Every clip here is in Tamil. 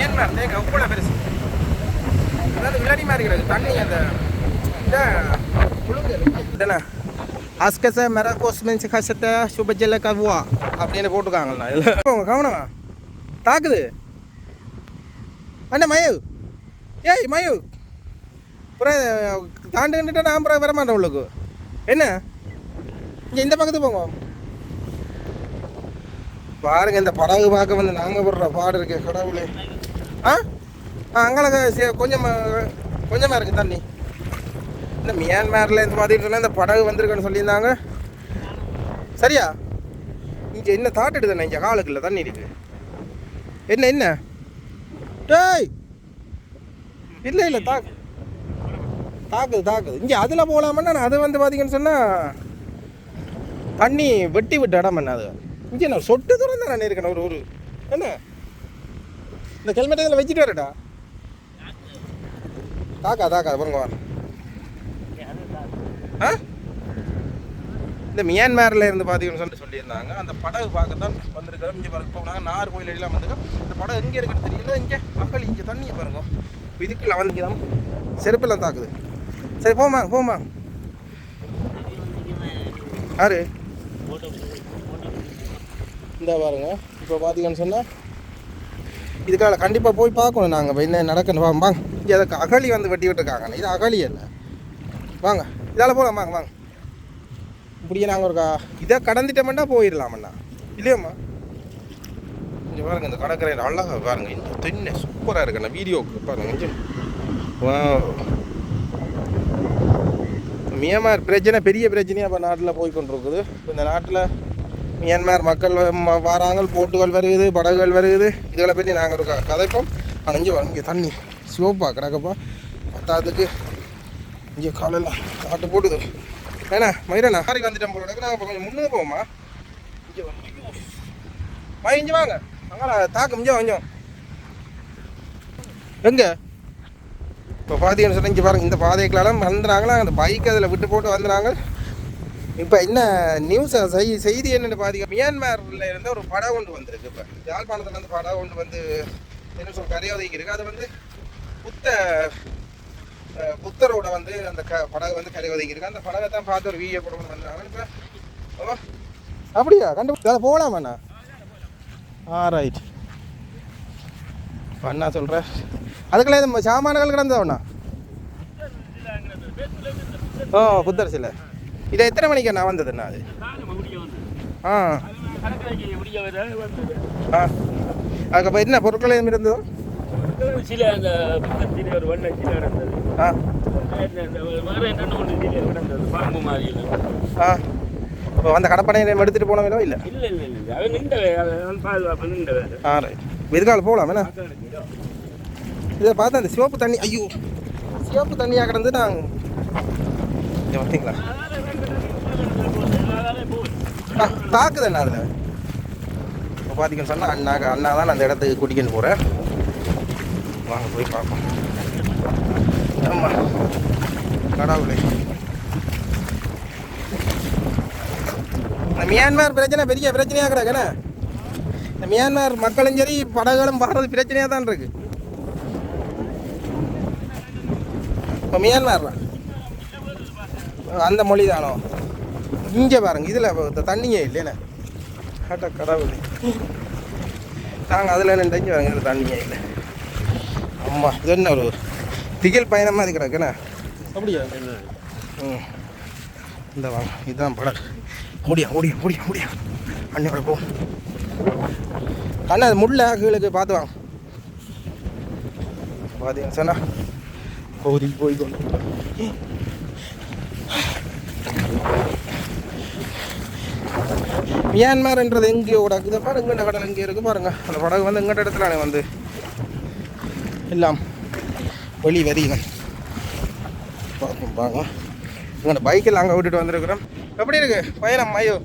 மியான்மர் தேங்க அவ்வளோ பெருசு அதாவது விளையாடி மாதிரி இருக்கிறது தண்ணி அந்த இதென்ன அஸ்கச மெரகோஸ் மென்ஸ் கசத்த சுபஜல கவுவா அப்படின்னு போட்டுருக்காங்கண்ணா இதில் கவனம் தாக்குது அண்ணா மயூ ஏய் மயு அப்புறம் தாண்டுகிட்டு நான் அப்புறம் வர மாட்டேன் உங்களுக்கு என்ன இங்கே இந்த பக்கத்து போங்க பாருங்க இந்த படகு பார்க்க வந்து நாங்கள் போடுற பாடு இருக்கு கடவுளே. ஆ? ஆ அங்கே கொஞ்சம் கொஞ்சமாக இருக்குது தண்ணி. இந்த மியான்மரில் இந்த மாதிரி சொன்னால் இந்த படகு வந்திருக்குன்னு சொல்லியிருந்தாங்க. சரியா? இங்கே என்ன தாட் தானே இங்கே காலுக்குள்ள தண்ணி இருக்குது என்ன என்ன? டேய்! இல்லை இல்லை தாக்கு. தாக்குது தாக்குது. இங்கே அதில் போகலாமன்னா நான் அது வந்து பார்த்தீங்கன்னு சொன்னால் தண்ணி வெட்டி விட்டு இடம் என்ன அது? இங்கே நான் சொட்டு தூரம் தான் நான் இருக்கேன் ஒரு ஊர் என்ன? இந்த ஹெல்மெட் இதில் வச்சுட்டு வரடா தாக்கா தாக்கா பாருங்க வா. ஆ? இந்த மியான்மரில் இருந்து பார்த்தீங்கன்னு சொல்லிட்டு சொல்லியிருந்தாங்க. அந்த படகு பார்க்க தான் வந்திருக்கிறோம் இங்கே பாருங்க இப்போ நாங்கள் நாகர் கோயில் எல்லாம் வந்துருக்கோம். இந்த படகு எங்கே இருக்குன்னு தெரியல. இங்கே மக்கள் இங்கே தண்ணியை பாருங்க. இதுக்கு வந்து தான் செருப்பெல்லாம் தாக்குது. சரி போமா போமா யாரு? இந்த பாருங்க. இப்போ பார்த்தீங்கன்னு சொன்னால் இதுக்காக கண்டிப்பாக போய் பார்க்கணும் நாங்கள் என்ன நடக்கணும் வாங்க வாங்க. இங்கே அதுக்கு அகழி வந்து வெட்டி விட்டுருக்காங்க இது அகழி இல்லை வாங்க இதால் போகலாம் வாங்க வாங்க. இப்படியே நாங்கள் ஒரு இதை கடந்துட்டோம்னா போயிடலாமண்ணா. இல்லையாம்மா? கொஞ்சம் பாருங்க இந்த கடற்கரை அழகா பாருங்க இந்த தென்னை சூப்பராக இருக்குண்ணா வீடியோக்கு பாருங்க கொஞ்சம் Wow. மியான்மர் பிரச்சனை பெரிய பிரச்சனையாக இப்போ நாட்டில் போய் கொண்டிருக்குது. இந்த நாட்டில் மியான்மர் மக்கள் ம- வாராங்க போட்டுகள் வருகுது படகுகள் வருகுது. இதுகளை பற்றி நாங்கள் ஒரு கதைப்போம். ஆனால் இங்கே வா, இங்கே தண்ணி. சிவப்பா கிடக்கப்பா பத்தாததுக்கு இங்கே காலையில் காட்டு போட்டுது. ஏண்ணா மயிரண்ணா? காரி வந்துட்டோம் போல. நாங்கள் கொஞ்சம் முன்னே போவோமா? இங்கே வா மை இங்கே வாங்க. அங்கே தாக்கம் இங்கே கொஞ்சம் எங்கே? இப்போ பார்த்தீங்கன்னு சொன்னால் இங்கே பாருங்க இந்த பாதைகளெல்லாம் வந்துடுறாங்களா அந்த பைக் அதில் விட்டு போட்டு வந்துடுறாங்க இப்போ என்ன நியூஸ் செய்தி என்னென்னு பார்த்தீங்க மியான்மரில் இருந்து ஒரு படம் ஒன்று வந்திருக்கு இப்போ. யாழ்ப்பாணத்துல இருந்து படம் ஒன்று வந்து என்ன சொல்ல கரையோதைக்கு இருக்குது அது வந்து புத்த புத்தரோட வந்து அந்த க படகு வந்து கதை இருக்குது அந்த படகை தான் பார்த்து ஒரு வீடியோ படம் வந்தாங்க. இப்போ ஓ. அப்படியா? கண்டு அதை போகலாமாண்ணா ஆ ரைட் அண்ணா சொல்கிறேன் அதுக்கெல்லாம் இது சாமான்கள் கிடந்தவண்ணா ஓ புத்தர் சிலை இதை எத்தனை மணிக்கு நான் வந்ததுண்ணா அது ஆ. ஆ. அதுக்கப்புறம் என்ன பொருட்கள் எதுவும் இருந்ததோ? சில அந்த பக்கத்தில் ஒரு வண்ண சில நடந்தது. ஆ. வேற சில பாம்பு மாதிரி ஆ. இப்போ அந்த கடப்படையை எடுத்துகிட்டு போனவங்களோ இல்லை? இல்ல இல்ல இல்ல அவன் நின்ற பாதுகாப்பு நின்ற ஆ ரைட் எதுக்கால போகலாம் என்ன? இதை பார்த்தா அந்த சிவப்பு தண்ணி ஐயோ. சிவப்பு தண்ணியாக கிடந்து பார்த்தீங்களா ஆ, தாக்குது அண்ணா அதில். இப்போ பார்த்தீங்கன்னு சொன்னால் அண்ணா அண்ணா தான் அந்த இடத்துக்கு கூட்டிக்கிட்டு போகிறேன் வாங்க போய் பார்ப்போம். ஆமாம் கடவுளே. இந்த மியான்மர் பிரச்சனை பெரிய பிரச்சனையாக கிடக்குண்ணே இந்த மியான்மர் மக்களும் சரி படகுகளும் பாடுறது பிரச்சனையாக தான் இருக்குது இப்போ மியான்மர் அந்த மொழி தானோ? இங்கே பாருங்க இதில் தண்ணியே இல்லைண்ணே. அட கடவுளே. நாங்கள் அதில் நின்று இங்கே வாங்க இதில் தண்ணியே இல்லை. அம்மா இது என்ன ஒரு திகில் பயணம் மாதிரி கிடக்குண்ணே. அப்படியா? ம். இந்த வாங்க இதுதான் படம். முடியா முடியா முடியா முடியா அண்ணியோட போ. அண்ணா அது முள்ள கீழுக்கு பார்த்து வாங்க பார்த்தீங்கன்னு சொன்னா? கோதி போய் கொண்டு மியான்மர்ன்றது எங்கேயோ கிடக்குது பாருங்க இங்கண்ட கடல் எங்கே இருக்குது பாருங்கள் அந்த படகு வந்து எங்கிட்ட இடத்துல வந்து. எல்லாம் வெளி வரிகள். பார்ப்போம் பாருங்க உங்களோட பைக்கில் அங்கே விட்டுட்டு வந்திருக்கிறோம். எப்படி இருக்குது பயணம் ஐயோ.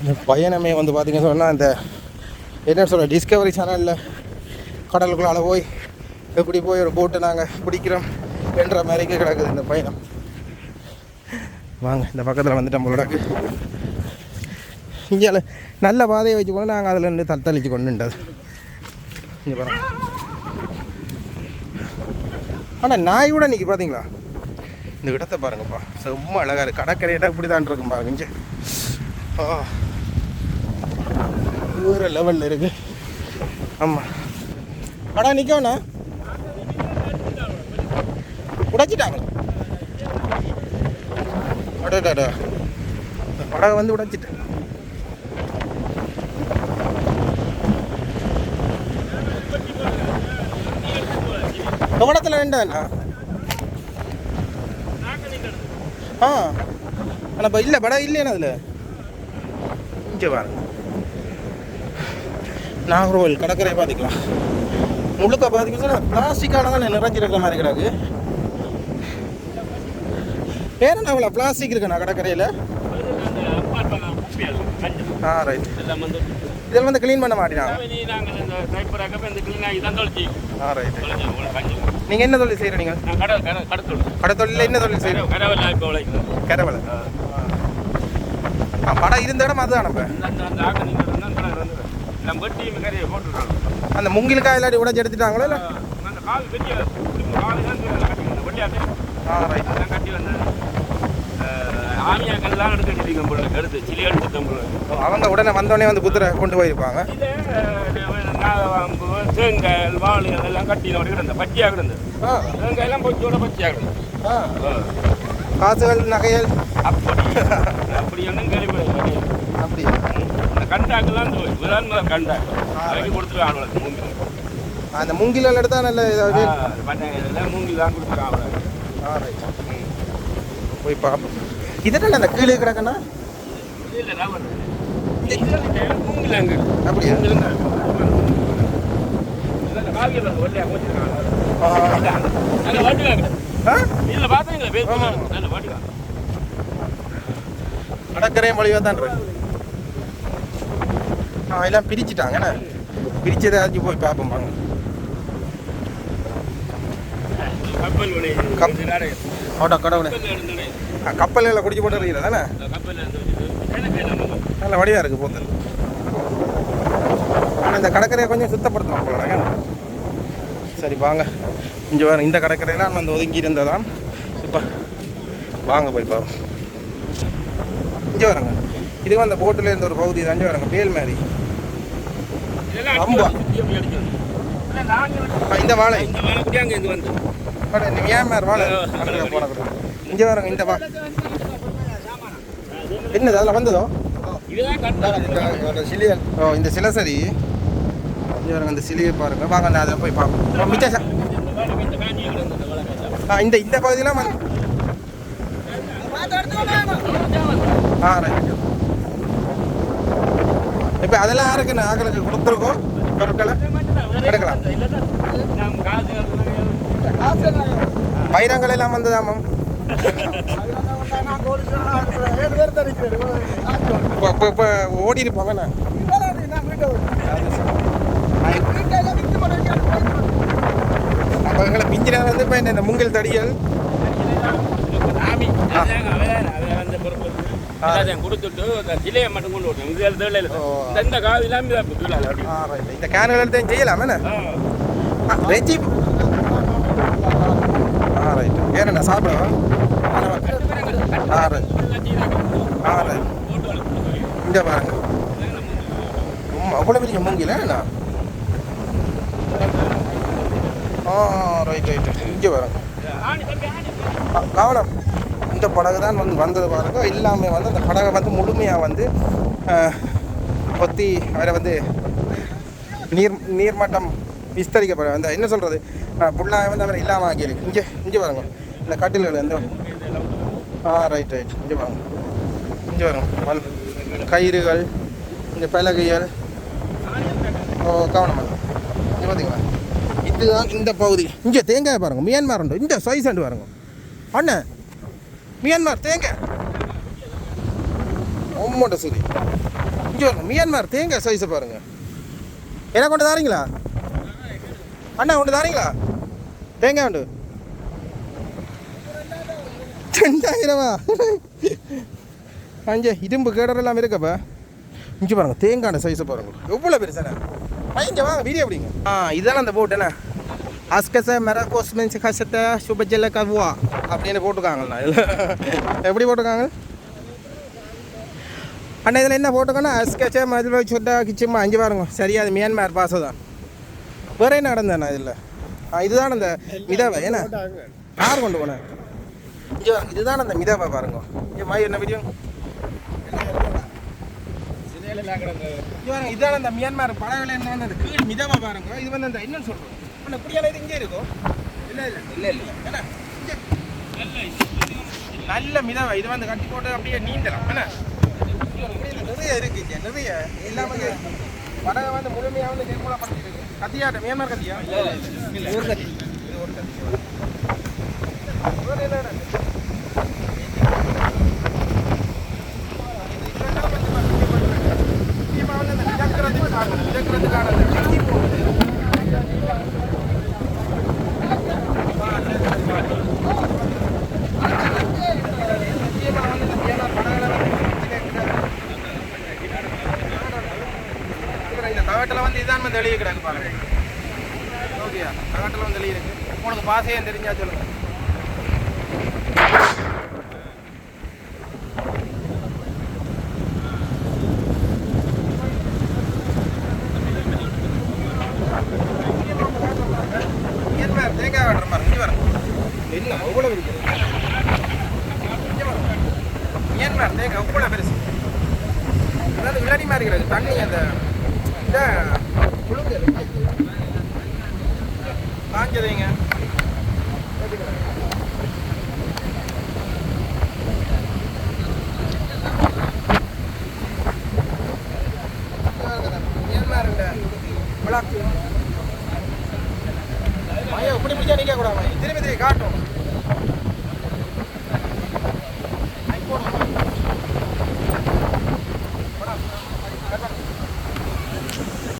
இந்த பயணமே வந்து பார்த்தீங்கன்னு சொன்னால் இந்த என்ன சொல்ல டிஸ்கவரி சேனலில் கடலுக்குள்ளால போய் எப்படி போய் ஒரு போட்டை நாங்கள் பிடிக்கிறோம் என்ற மாதிரிக்கு கிடக்குது இந்த பயணம். வாங்க இந்த பக்கத்தில் வந்து நம்மளோட இங்கே நல்ல பாதையை வச்சு கொண்டு நாங்கள் அதில் நின்று தத்தளிச்சு கொண்டு இங்கே பாருங்க. ஆனால் நாய் கூட இன்னைக்கு பார்த்தீங்களா இந்த இடத்த பாருங்கப்பா செம்ம அழகாக இருக்குது கடற்கரை இடம் இப்படி தான் இருக்கும் பாருங்க இங்கே. ஆ. வேறு லெவலில் இருக்கு. ஆமாம் அடா நிற்கவண்ணா உடைச்சிட்டாங்களா அடடா படகை வந்து உடைச்சிட்டேன் கவனத்தில் வேண்டாம்ண்ணா ஆ. ஆனால் இப்போ இல்லை படம் இல்லையாண்ணா அதில் இங்கே பாருங்க. நாகர்கோவில் கடற்கரை பார்த்துக்கலாம் முழுக்க பார்த்துக்கிட்டா பிளாஸ்டிக்கால தான் நிறைஞ்சிருக்கிற மாதிரி கிடக்கு. வேற என்ன அவ்வளோ பிளாஸ்டிக் இருக்குண்ணா கடற்கரையில். ஆ ரைட் இதெல்லாம் வந்து இதில் வந்து க்ளீன் பண்ண தொலைச்சி ஆ ரைட். நீங்கள் என்ன தொழில் செய்கிற நீங்கள் நான் கடை கடை கடை தொழில். கடை தொழிலில் என்ன தொழில் இப்போ உழைக்கிறோம். கரவலை ஆ. ஆ படம் இருந்த இடம் அதுதான் இந்த அந்த முங்கிலுக்காய் எல்லாரும் உடச்சி எடுத்துட்டாங்களோ இல்லை அந்த கால் ஆமியாக்கள்லாம் எடுத்து வச்சிருக்கோம் போல. எடுத்து சிலி போல. அவங்க உடனே வந்தோடனே வந்து குதிரை கொண்டு போயிருப்பாங்க? தேங்காய், வாழை அதெல்லாம் கட்டி நம்ம கிடந்த பச்சையாக கிடந்தது. ஆ. தேங்காய் எல்லாம் பொச்சோட பச்சையாக கிடந்தது. காசுகள் நகைகள்? அப்படி அப்படி ஒன்றும் கேள்விப்படல அப்படி இந்த கண்டாக்கெல்லாம் முதல் கண்டாக்கு. அதுக்கு கொடுத்துருக்காங்க அவளுக்கு மூங்கில் அந்த முங்கில் எடுத்தால் நல்ல இதாக மூங்கில் தான் ஆ ரைட். போய் பார்ப்போம். இதனால அந்த கீழே கிடக்குன்னா இல்லை ராமன் இது மூங்கில் அங்கே அப்படியா மூங்கில் தான் காவியில் வெள்ளையாக வச்சிருக்காங்க ஆ. நல்ல வாட்டுக்காங்க ஆ இதில் பார்த்தீங்களா பேர் ஆமா. நல்ல வாட்டுக்காங்க கடற்கரையும் வழியாக தான் இருக்கு ஆ எல்லாம் பிரிச்சுட்டாங்கண்ணே பிரிச்சதை அரைச்சி போய் பார்ப்போம் வாங்க கப்பல் கடவுளே. கப்பல் இருந்தது ஆ, கப்பல் எல்லாம் குடிச்சு போட்டு இருக்கிறது தானே? நம்ம நல்ல வடிவாக இருக்குது போத்தல் ஆனால் இந்த கடற்கரையை கொஞ்சம் சுத்தப்படுத்தணும் போல சரி வாங்க. இங்கே வர இந்த கடற்கரையெல்லாம் வந்து ஒதுங்கி இருந்ததான். இப்போ வாங்க போய் பார்ப்போம் இங்கே வரங்க இது அந்த போட்டில் இருந்த ஒரு பகுதி தான். இங்கே வரங்க பேல் மாதிரி. இதெல்லாம் இந்த வாழை. மியான்மர் வாழை போன இங்கே வரங்க இந்த வா என்னது அதில் வந்ததோ? சிலியல் ஓ இந்த சிலை சரி இங்கே வரங்க இந்த சிலையை பாருங்க. வாங்க நான் அதை போய் பார்ப்போம். மிச்ச இந்த இந்த பகுதியெல்லாம் வந்து ஆ ரைட் இப்போ அதெல்லாம் யாருக்குன்னு ஆக்களுக்கு கொடுத்துருக்கோம்? பொருட்களை எடுக்கலாம். வைரங்கள் எல்லாம் வந்ததாமாம் இப்போ ஓடி இருப்பாங்க நான் அப்போ எங்களை பிஞ்சினர் வந்து இப்போ இந்த முங்கில் தடியல் சாமி கொடுத்துட்டு அந்த சிலையை மட்டும் கொண்டு விட்டோம் இது ஓ. இந்த இந்த காவி இல்லாமல் இந்த கேன்கள் எடுத்து செய்யலாம் என்ன. வெஜ்ஜி. ஆ ரைட் வேற என்ன சாப்பிடவா ஆ ரைட் ஆ ரைட் இங்கே பாருங்க. அவ்வளோ பெரிய மூங்கில என்ன? ஆ ரைட் ரைட் இங்கே பாருங்க. கவனம். இந்த படகு தான் வந்து வந்தது பாருங்க. எல்லாமே வந்து அந்த படகை வந்து முழுமையாக வந்து கொத்தி அதில் வந்து நீர் நீர்மட்டம் விஸ்தரிக்கப்பட அந்த என்ன சொல்கிறது புல்லாக வந்து அவர் இல்லாமல் ஆகியிருக்கு இங்கே இங்கே வரங்க இந்த கட்டில்கள் எந்த ஆ ரைட் ரைட் இங்கே வாங்க இங்கே பாருங்க. மண் கயிறுகள் இந்த பலகைகள் ஓ கவனமாக இங்கே பார்த்தீங்களா இதுதான் இந்த பகுதி. இங்கே தேங்காய் பாருங்க. மியான்மார் உண்டு. இந்த சைஸ் அண்டு பாருங்க. அண்ணன் மியான்மார் தேங்காய் ஒம்மட்ட சரி இங்கே பாருங்க மியான்மார் தேங்காய் சைஸை பாருங்க. என்ன கொண்டு தாரீங்களா? அண்ணா கொண்டு தாரீங்களா? தேங்காய் உண்டு. ரெண்டாயிரமா? அஞ்சே இரும்பு கேடர் எல்லாம் இருக்கப்பா. இங்கே பாருங்க தேங்காய் சைஸை பாருங்க. எவ்வளோ பெருசாண்ணா பையங்க வாங்க வீடியோ அப்படிங்க ஆ இதுதானே அந்த போட் என்ன அஸ்கச மெரகோஸ் மென்ஸ் கசத்தை சுபஜல்ல கவுவா அப்படின்னு போட்டிருக்காங்கண்ணா இதில் எப்படி போட்டிருக்காங்க அண்ணா இதில் என்ன போட்டிருக்கோன்னா அஸ்கச்ச மதுரை சுட்டா கிச்சிம்மா அஞ்சு பாருங்க சரியா அது மியான்மார் பாசம் தான் வேற என்ன நடந்தேண்ணா இதில் இதுதான் அந்த மிதவை என்ன யார் கொண்டு போனேன் இதுதான் அந்த மிதவை பாருங்க இங்கே மாய் என்ன வீடியோ இதுதான் அந்த மியான்மர் படகுல என்ன கீழ் மிதவை பாருங்க இது வந்து அந்த என்னன்னு சொல்கிறோம் அந்த குடியால இது இங்கே இருக்கும். இல்ல இல்ல. இல்ல இல்ல. இங்க. நல்ல மிதவை. இது வந்து கட்டி போட்டு அப்படியே நீந்தலாம். என்ன? நிறைய இருக்கு நிறைய. எல்லாம் வந்து படகை வந்து முழுமையா வந்து நிர்மூலப்படுத்திருக்கு கத்தியாட்ட மியான்மார் கத்தியா? இல்ல ஒரு கத்தி. இது ஒரு கத்தி வேற என்ன இருக்கு? முக்கியமா வந்து அந்த மிதக்கிறதுக்கு காரணம், மிதக்கிறதுக்கான அந்த சக்தி போகுது. முக்கியமா வந்து இந்த மியான்மர் படகுல வந்து இவர இந்த தகட்டில் வந்து கிடக்கு பாருங்க ஓகேயா? தகட்டில் வந்து எழுதி இருக்கு. உனக்கு பாசையும் தெரிஞ்சா சொல்லுங்க மியான்மர் தேங்காய் வெட்டுற மாதிரி இங்கே வரும் என்ன அவ்வளோ இருக்குது இங்க தேங்காய் அவ்வளோ பெருசு. அதாவது விளாடி மாதிரி இருக்கிறது தண்ணி அந்த காஞ்சதைங்க